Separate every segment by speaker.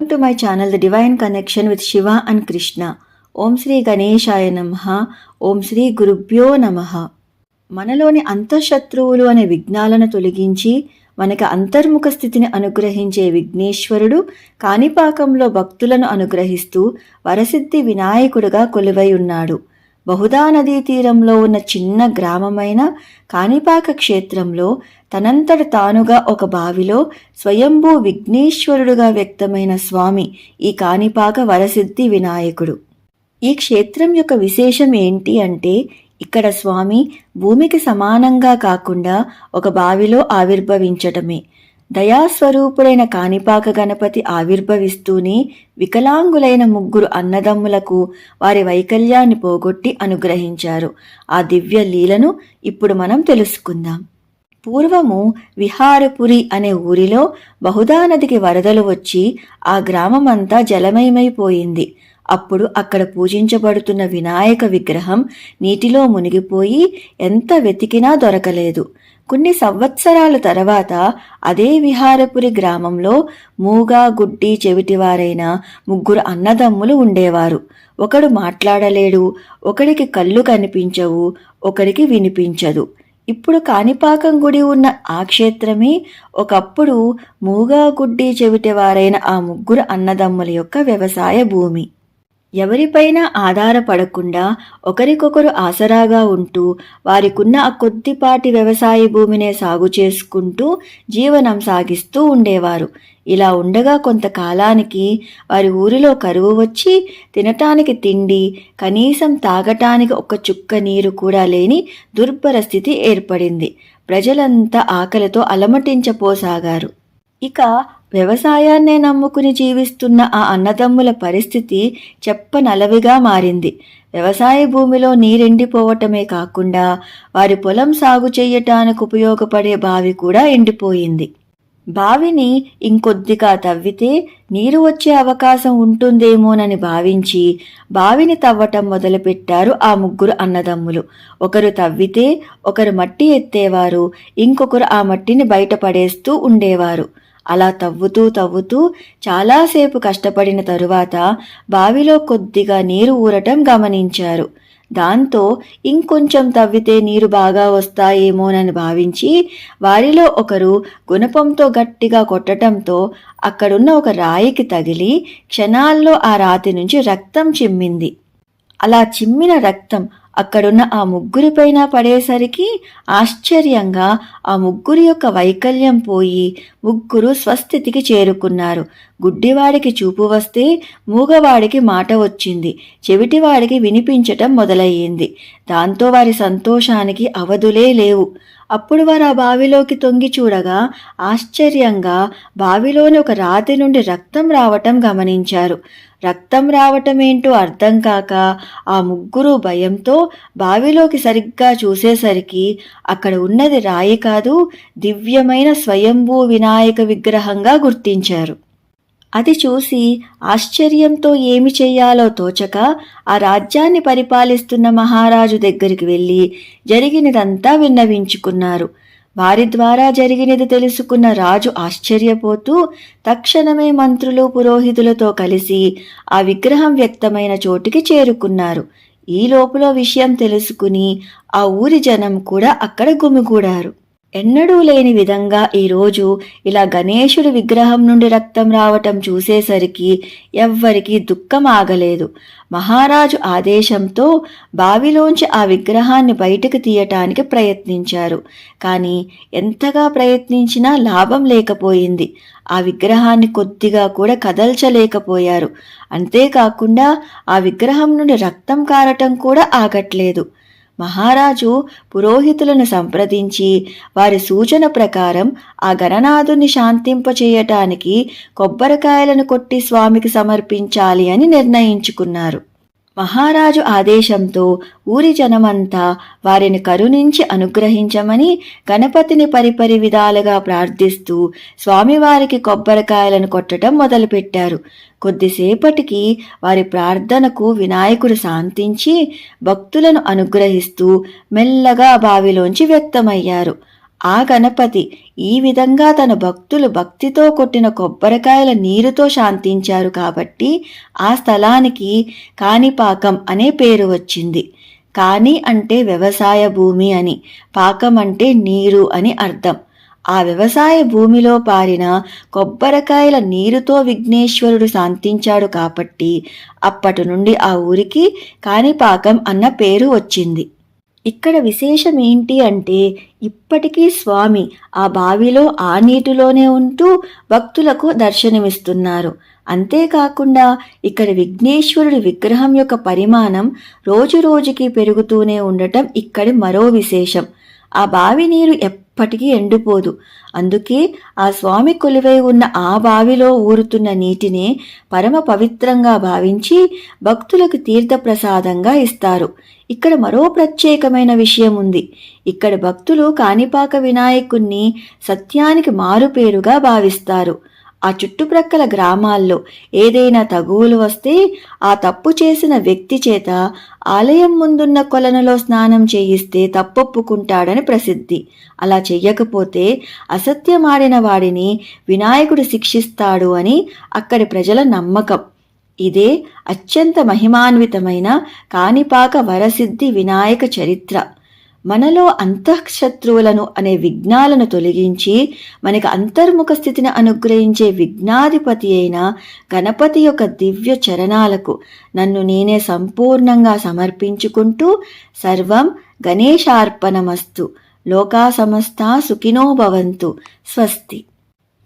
Speaker 1: Welcome my channel channel, The Divine Connection with Shiva and ఓం శ్రీ గణేశాయ నమ. ఓం శ్రీ గురుభ్యో నమ. మనలోని అంతఃశత్రువులు అనే విఘ్నాలను తొలగించి మనకి అంతర్ముఖ స్థితిని అనుగ్రహించే విఘ్నేశ్వరుడు కాణిపాకంలో భక్తులను అనుగ్రహిస్తూ వరసిద్ధి వినాయకుడుగా కొలువై ఉన్నాడు. బహుదా నదీ తీరంలో ఉన్న చిన్న గ్రామమైన కాణిపాక క్షేత్రంలో తనంతట తానుగా ఒక బావిలో స్వయంభూ విఘ్నేశ్వరుడుగా వ్యక్తమైన స్వామి ఈ కాణిపాక వరసిద్ధి వినాయకుడు. ఈ క్షేత్రం యొక్క విశేషం ఏంటి అంటే ఇక్కడ స్వామి భూమికి సమానంగా కాకుండా ఒక బావిలో ఆవిర్భవించటమే. దయాస్వరూపుడైన కాణిపాక గణపతి ఆవిర్భవిస్తూనే వికలాంగులైన ముగ్గురు అన్నదమ్ములకు వారి వైకల్యాన్ని పోగొట్టి అనుగ్రహించారు. ఆ దివ్య లీలను ఇప్పుడు మనం తెలుసుకుందాం. పూర్వము విహారపురి అనే ఊరిలో బహుదా నదికి వరదలు వచ్చి ఆ గ్రామమంతా జలమయమైపోయింది. అప్పుడు అక్కడ పూజించబడుతున్న వినాయక విగ్రహం నీటిలో మునిగిపోయి ఎంత వెతికినా దొరకలేదు. కొన్ని సంవత్సరాల తర్వాత అదే విహారపురి గ్రామంలో మూగా గుడ్డి చెవిటివారైన ముగ్గురు అన్నదమ్ములు ఉండేవారు. ఒకడు మాట్లాడలేడు ఒకడికి కళ్ళు కనిపించవు ఒకడికి వినిపించదు. ఇప్పుడు కాణిపాకం గుడి ఉన్న ఆ క్షేత్రమే ఒకప్పుడు మూగా గుడ్డి చెవిటివారైన ఆ ముగ్గురు అన్నదమ్ముల యొక్క వ్యవసాయ భూమి. ఎవరిపైనా ఆధారపడకుండా ఒకరికొకరు ఆసరాగా ఉంటూ వారికున్న ఆ కొద్దిపాటి వ్యవసాయ భూమినే సాగు చేసుకుంటూ జీవనం సాగిస్తూ ఉండేవారు. ఇలా ఉండగా కొంతకాలానికి వారి ఊరిలో కరువు వచ్చి తినటానికి తిండి కనీసం తాగటానికి ఒక చుక్క నీరు కూడా లేని దుర్భర స్థితి ఏర్పడింది. ప్రజలంతా ఆకలితో అలమటించపోసాగారు. ఇక వ్యవసాయాన్నే నమ్ముకుని జీవిస్తున్న ఆ అన్నదమ్ముల పరిస్థితి చెప్పనలవిగా మారింది. వ్యవసాయ భూమిలో నీరెండిపోవటమే కాకుండా వారి పొలం సాగు చేయటానికి ఉపయోగపడే బావి కూడా ఎండిపోయింది. బావిని ఇంకొద్దిగా తవ్వితే నీరు వచ్చే అవకాశం ఉంటుందేమోనని భావించి బావిని తవ్వటం మొదలుపెట్టారు ఆ ముగ్గురు అన్నదమ్ములు. ఒకరు తవ్వితే ఒకరు మట్టి ఎత్తేవారు ఇంకొకరు ఆ మట్టిని బయటపడేస్తూ ఉండేవారు. అలా తవ్వుతూ తవ్వుతూ చాలాసేపు కష్టపడిన తరువాత బావిలో కొద్దిగా నీరు ఊరటం గమనించారు. దాంతో ఇంకొంచెం తవ్వితే నీరు బాగా వస్తాయేమోనని భావించి వారిలో ఒకరు గుణపంతో గట్టిగా కొట్టడంతో అక్కడున్న ఒక రాయికి తగిలి క్షణాల్లో ఆ రాతి నుంచి రక్తం చిమ్మింది. అలా చిమ్మిన రక్తం అక్కడున్న ఆ ముగ్గురిపైన పడేసరికి ఆశ్చర్యంగా ఆ ముగ్గురి యొక్క వైకల్యం పోయి ముగ్గురు స్వస్థితికి చేరుకున్నారు. గుడ్డివాడికి చూపు వస్తే మూగవాడికి మాట వచ్చింది. చెవిటివాడికి వినిపించటం మొదలయ్యింది. దాంతో వారి సంతోషానికి అవధులే లేవు. అప్పుడు వారు ఆ బావిలోకి తొంగి చూడగా ఆశ్చర్యంగా బావిలోని ఒక రాతి నుండి రక్తం రావటం గమనించారు. రక్తం రావటమేంటో అర్థం కాక ఆ ముగ్గురు భయంతో బావిలోకి సరిగ్గా చూసేసరికి అక్కడ ఉన్నది రాయి కాదు దివ్యమైన స్వయంభూ వినాయక విగ్రహంగా గుర్తించారు. అది చూసి ఆశ్చర్యంతో ఏమి చెయ్యాలో తోచక ఆ రాజ్యాన్ని పరిపాలిస్తున్న మహారాజు దగ్గరికి వెళ్ళి జరిగినదంతా విన్నవించుకున్నారు. వారి ద్వారా జరిగినది తెలుసుకున్న రాజు ఆశ్చర్యపోతూ తక్షణమే మంత్రులు పురోహితులతో కలిసి ఆ విగ్రహం వ్యక్తమైన చోటికి చేరుకున్నారు. ఈ లోపల విషయం తెలుసుకుని ఆ ఊరి జనం కూడా అక్కడ గుమిగూడారు. ఎన్నడూ లేని విధంగా ఈరోజు ఇలా గణేశుడి విగ్రహం నుండి రక్తం రావటం చూసేసరికి ఎవ్వరికీ దుఃఖం ఆగలేదు. మహారాజు ఆదేశంతో బావిలోంచి ఆ విగ్రహాన్ని బయటకు తీయటానికి ప్రయత్నించారు. కానీ ఎంతగా ప్రయత్నించినా లాభం లేకపోయింది. ఆ విగ్రహాన్ని కొద్దిగా కూడా కదల్చలేకపోయారు. అంతేకాకుండా ఆ విగ్రహం నుండి రక్తం కారటం కూడా ఆగట్లేదు. మహారాజు పురోహితులను సంప్రదించి వారి సూచన ప్రకారం ఆ గణనాథుని శాంతింపచేయటానికి కొబ్బరికాయలను కొట్టి స్వామికి సమర్పించాలి అని నిర్ణయించుకున్నారు. మహారాజు ఆదేశంతో ఊరి జనమంతా వారిని కరుణించి అనుగ్రహించమని గణపతిని పరిపరి విధాలుగా ప్రార్థిస్తూ స్వామివారికి కొబ్బరికాయలను కొట్టడం మొదలుపెట్టారు. కొద్దిసేపటికి వారి ప్రార్థనకు వినాయకుడు శాంతించి భక్తులను అనుగ్రహిస్తూ మెల్లగా బావిలోంచి వ్యక్తమయ్యారు. ఆ గణపతి ఈ విధంగా తన భక్తులు భక్తితో కొట్టిన కొబ్బరికాయల నీరుతో శాంతించారు కాబట్టి ఆ స్థలానికి కాణిపాకం అనే పేరు వచ్చింది. కాని అంటే వ్యవసాయ భూమి అని పాకం అంటే నీరు అని అర్థం. ఆ వ్యవసాయ భూమిలో పారిన కొబ్బరికాయల నీరుతో విఘ్నేశ్వరుడు శాంతించాడు కాబట్టి అప్పటి నుండి ఆ ఊరికి కాణిపాకం అన్న పేరు వచ్చింది. ఇక్కడ విశేషం ఏంటి అంటే ఇప్పటికీ స్వామి ఆ బావిలో ఆ నీటిలోనే ఉంటూ భక్తులకు దర్శనమిస్తున్నారు. అంతేకాకుండా ఇక్కడ విఘ్నేశ్వరుడి విగ్రహం యొక్క పరిమాణం రోజు రోజుకి పెరుగుతూనే ఉండటం ఇక్కడి మరో విశేషం. ఆ బావి నీరు ఎప్పటికీ ఎండిపోదు. అందుకే ఆ స్వామి కొలువై ఉన్న ఆ బావిలో ఊరుతున్న నీటినే పరమ పవిత్రంగా భావించి భక్తులకు తీర్థప్రసాదంగా ఇస్తారు. ఇక్కడ మరో ప్రత్యేకమైన విషయం ఉంది. ఇక్కడ భక్తులు కాణిపాక వినాయకుణ్ణి సత్యానికి మారుపేరుగా భావిస్తారు. ఆ చుట్టుప్రక్కల గ్రామాల్లో ఏదైనా తగువులు వస్తే ఆ తప్పు చేసిన వ్యక్తి చేత ఆలయం ముందున్న కొలనులో స్నానం చేయిస్తే తప్పొప్పుకుంటాడని ప్రసిద్ధి. అలా చెయ్యకపోతే అసత్యమాడిన వాడిని వినాయకుడు శిక్షిస్తాడు అని అక్కడి ప్రజల నమ్మకం. ఇదే అత్యంత మహిమాన్వితమైన కాణిపాక వరసిద్ధి వినాయక చరిత్ర. మనలో అంతఃశత్రువులను అనే విఘ్నాలను తొలగించి మనకి అంతర్ముఖ స్థితిని అనుగ్రహించే విఘ్నాధిపతి అయిన గణపతి యొక్క దివ్య చరణాలకు నన్ను నేనే సంపూర్ణంగా సమర్పించుకుంటూ సర్వం గణేశార్పణమస్తు. లోకా సమస్త సుఖినో భవంతు. స్వస్తి.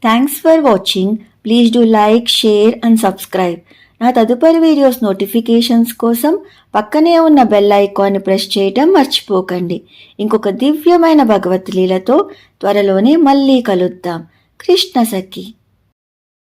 Speaker 1: Thanks for watching please do like share and subscribe నా తదుపరి వీడియోస్ నోటిఫికేషన్స్ కోసం పక్కనే ఉన్న బెల్ ఐకాన్ని ప్రెస్ చేయటం మర్చిపోకండి. ఇంకొక దివ్యమైన భగవత్ లీలతో త్వరలోనే మళ్ళీ కలుద్దాం. కృష్ణ సఖి.